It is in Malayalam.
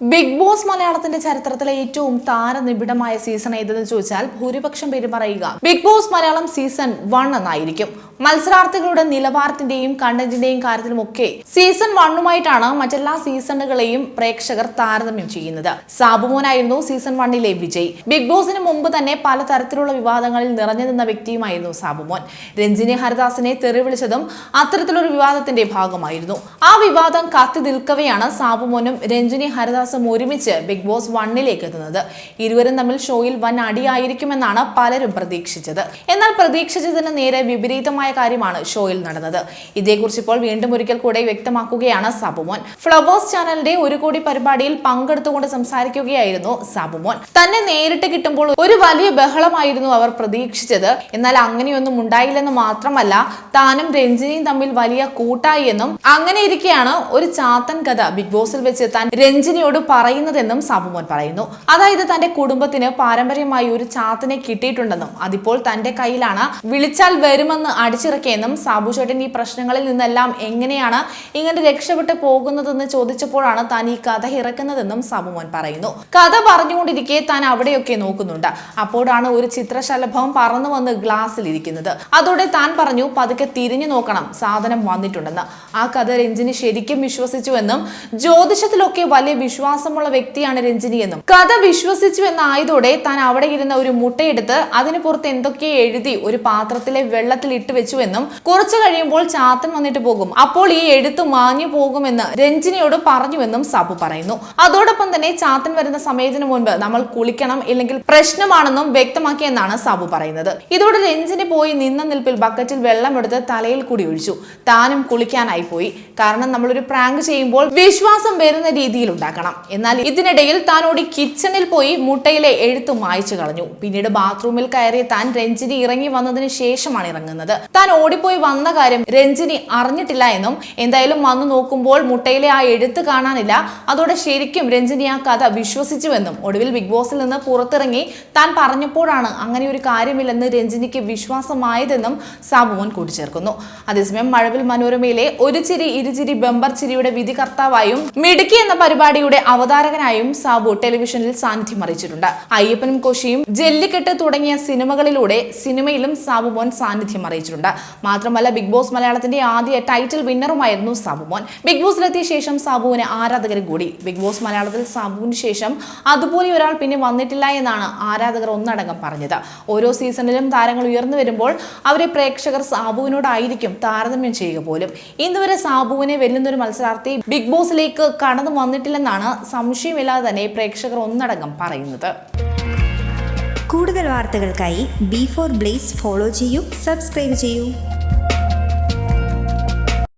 ബിഗ് ബോസ് മലയാളത്തിന്റെ ചരിത്രത്തിലെ ഏറ്റവും താരനിബിഡമായ സീസൺ ഏതെന്ന് ചോദിച്ചാൽ ഭൂരിപക്ഷം പേരും പറയുക Bigg Boss Malayalam season one എന്നായിരിക്കും. മത്സരാർത്ഥികളുടെ നിലവാരത്തിന്റെയും കണ്ടന്റിന്റെയും കാര്യത്തിലുമൊക്കെ സീസൺ വണ്ണുമായിട്ടാണ് മറ്റെല്ലാ സീസണുകളെയും പ്രേക്ഷകർ താരതമ്യം ചെയ്യുന്നത്. സാബുമോനായിരുന്നു സീസൺ വണ്ണിലെ വിജയ്. ബിഗ് ബോസിന് മുമ്പ് തന്നെ പലതരത്തിലുള്ള വിവാദങ്ങളിൽ നിറഞ്ഞു നിന്ന വ്യക്തിയുമായിരുന്നു സാബുമോൻ. രഞ്ജിനി ഹരിദാസിനെ തെറി വിളിച്ചതും അത്തരത്തിലൊരു വിവാദത്തിന്റെ ഭാഗമായിരുന്നു. ആ വിവാദം കത്തി നിൽക്കവെയാണ് സാബുമോനും രഞ്ജിനി ഹരിദാസും ഒരുമിച്ച് ബിഗ് ബോസ് വണ്ണിലേക്ക് എത്തുന്നത്. ഇരുവരും തമ്മിൽ ഷോയിൽ വൻ അടിയായിരിക്കുമെന്നാണ് പലരും പ്രതീക്ഷിച്ചത്. എന്നാൽ പ്രതീക്ഷിച്ചതിന് നേരെ വിപരീതമായ കാര്യമാണ് ഷോയിൽ നടന്നത്. ഇതേക്കുറിച്ച് ഇപ്പോൾ വീണ്ടും ഒരിക്കൽ കൂടെ വ്യക്തമാക്കുകയാണ് സാബുമോൻ. ഫ്ലവേഴ്സ് ചാനലിന്റെ ഒരു കോടി പരിപാടിയിൽ പങ്കെടുത്തുകൊണ്ട് സംസാരിക്കുകയായിരുന്നു സാബുമോൻ. തന്നെ നേരിട്ട് കിട്ടുമ്പോൾ ഒരു വലിയ ബഹളമായിരുന്നു അവർ പ്രതീക്ഷിച്ചത്. എന്നാൽ അങ്ങനെയൊന്നും ഉണ്ടായില്ലെന്ന് മാത്രമല്ല താനും രഞ്ജിനിയും തമ്മിൽ വലിയ കൂട്ടായി എന്നും അങ്ങനെ ഇരിക്കെയാണ് ഒരു ചാത്തൻ കഥ ബിഗ് ബോസിൽ വെച്ച് താൻ രഞ്ജിനിയോട് പറയുന്നതെന്നും സാബുമോൻ പറയുന്നു. അതായത് തന്റെ കുടുംബത്തിന് പാരമ്പര്യമായി ഒരു ചാത്തിനെ കിട്ടിയിട്ടുണ്ടെന്നും അതിപ്പോൾ തന്റെ കയ്യിലാണ്. വിളിച്ചാൽ വരുമെന്ന് അടിച്ചിറക്കിയെന്നും സാബു ചേട്ടൻ ഈ പ്രശ്നങ്ങളിൽ നിന്നെല്ലാം എങ്ങനെയാണ് ഇങ്ങനെ രക്ഷപ്പെട്ട് പോകുന്നതെന്ന് ചോദിച്ചപ്പോഴാണ് താൻ ഈ കഥ ഇറക്കുന്നതെന്നും സാബുമോൻ പറയുന്നു. കഥ പറഞ്ഞുകൊണ്ടിരിക്കെ താൻ അവിടെയൊക്കെ നോക്കുന്നുണ്ട്. അപ്പോഴാണ് ഒരു ചിത്രശലഭം പറന്നു വന്ന് ഗ്ലാസ്സിൽ ഇരിക്കുന്നത്. അതോടെ താൻ പറഞ്ഞു പതുക്കെ തിരിഞ്ഞു നോക്കണം. സാധനം വന്നിട്ടുണ്ടെന്ന്. ആ കഥ രഞ്ജിനി ശരിക്കും വിശ്വസിച്ചുവെന്നും ജ്യോതിഷത്തിലൊക്കെ വലിയ വിശ്വാസമുള്ള വ്യക്തിയാണ് രഞ്ജിനിയെന്നും കഥ വിശ്വസിച്ചു എന്നായതോടെ താൻ അവിടെ ഇരുന്ന ഒരു മുട്ടയെടുത്ത് അതിന് പുറത്ത് എന്തൊക്കെയോ എഴുതി ഒരു പാത്രത്തിലെ വെള്ളത്തിൽ ഇട്ട് വെച്ചുവെന്നും കുറച്ചു കഴിയുമ്പോൾ ചാത്തൻ വന്നിട്ട് പോകും. അപ്പോൾ ഈ എഴുത്ത് മാഞ്ഞു പോകുമെന്ന് രഞ്ജിനിയോട് പറഞ്ഞുവെന്നും സാബു പറയുന്നു. അതോടൊപ്പം തന്നെ ചാത്തൻ വരുന്ന സമയത്തിന് മുൻപ് നമ്മൾ കുളിക്കണം ഇല്ലെങ്കിൽ പ്രശ്നമാണെന്നും വ്യക്തമാക്കിയെന്നാണ് സാബു പറയുന്നത്. ഇതോടെ രഞ്ജിനി പോയി നിന്ന നിൽപ്പിൽ ബക്കറ്റിൽ വെള്ളമെടുത്ത് തലയിൽ കൂടി ഒഴിച്ചു. താനും കുളിക്കാനായി പോയി. കാരണം നമ്മളൊരു പ്രാങ്ക് ചെയ്യുമ്പോൾ വിശ്വാസം വരുന്ന രീതിയിൽ ഉണ്ടാക്കണം. എന്നാൽ ഇതിനിടയിൽ താനോടി കിച്ചണിൽ പോയി മുട്ടയിലെ എഴുത്ത് മായ്ച്ചു കളഞ്ഞു. പിന്നീട് ബാത്റൂമിൽ കയറി താൻ രഞ്ജിനി ഇറങ്ങി വന്നതിന് ശേഷമാണ് ഇറങ്ങുന്നത്. താൻ ഓടിപ്പോയി വന്ന കാര്യം രഞ്ജിനി അറിഞ്ഞിട്ടില്ല എന്നും എന്തായാലും വന്നു നോക്കുമ്പോൾ മുട്ടയിലെ ആ എഴുത്ത് കാണാനില്ല. അതോടെ ശരിക്കും രഞ്ജിനി ആ കഥ വിശ്വസിച്ചുവെന്നും ഒടുവിൽ ബിഗ് ബോസിൽ നിന്ന് പുറത്തിറങ്ങി താൻ പറഞ്ഞപ്പോഴാണ് അങ്ങനെ ഒരു കാര്യമില്ലെന്ന് രഞ്ജിനിക്ക് വിശ്വാസമായതെന്നും സാബുമോൻ കൂട്ടിച്ചേർക്കുന്നു. അതേസമയം മഴവിൽ മനോരമയിലെ ഒരു ചിരി ഇരുചിരി ബമ്പർ ചിരിയുടെ വിധി കർത്താവായും മിടുക്കി എന്ന പരിപാടിയുടെ അവതാരകനായും സാബു ടെലിവിഷനിൽ സാന്നിധ്യം അറിയിച്ചിട്ടുണ്ട്. അയ്യപ്പനും കോശിയും ജെല്ലിക്കെട്ട് തുടങ്ങിയ സിനിമകളിലൂടെ സിനിമയിലും സാബു മോൻ സാന്നിധ്യം അറിയിച്ചിട്ടുണ്ട്. മാത്രമല്ല ബിഗ് ബോസ് മലയാളത്തിന്റെ ആദ്യ ടൈറ്റിൽ വിന്നറുമായിരുന്നു സാബു മോൻ. ബിഗ് ബോസിലെത്തിയ ശേഷം സാബുവിന് ആരാധകർ കൂടി. ബിഗ് ബോസ് മലയാളത്തിൽ സാബുവിന് ശേഷം അതുപോലെ ഒരാൾ പിന്നെ വന്നിട്ടില്ല എന്നാണ് ആരാധകർ ഒന്നടങ്കം പറഞ്ഞത്. ഓരോ സീസണിലും താരങ്ങൾ ഉയർന്നു വരുമ്പോൾ അവരെ പ്രേക്ഷകർ സാബുവിനോടായിരിക്കും താരതമ്യം ചെയ്യുക പോലും. ഇന്നുവരെ സാബുവിനെ വെല്ലുന്നൊരു മത്സരാർത്ഥി ബിഗ് ബോസിലേക്ക് കടന്നു വന്നിട്ടില്ലെന്നാണ് സംശയമില്ലാതെ തന്നെ പ്രേക്ഷകർ ഒന്നടങ്കം പറയുന്നത്. കൂടുതൽ വാർത്തകൾക്കായി ബി ഫോർ ബ്ലേസ് ഫോളോ ചെയ്യൂ സബ്സ്ക്രൈബ് ചെയ്യൂ.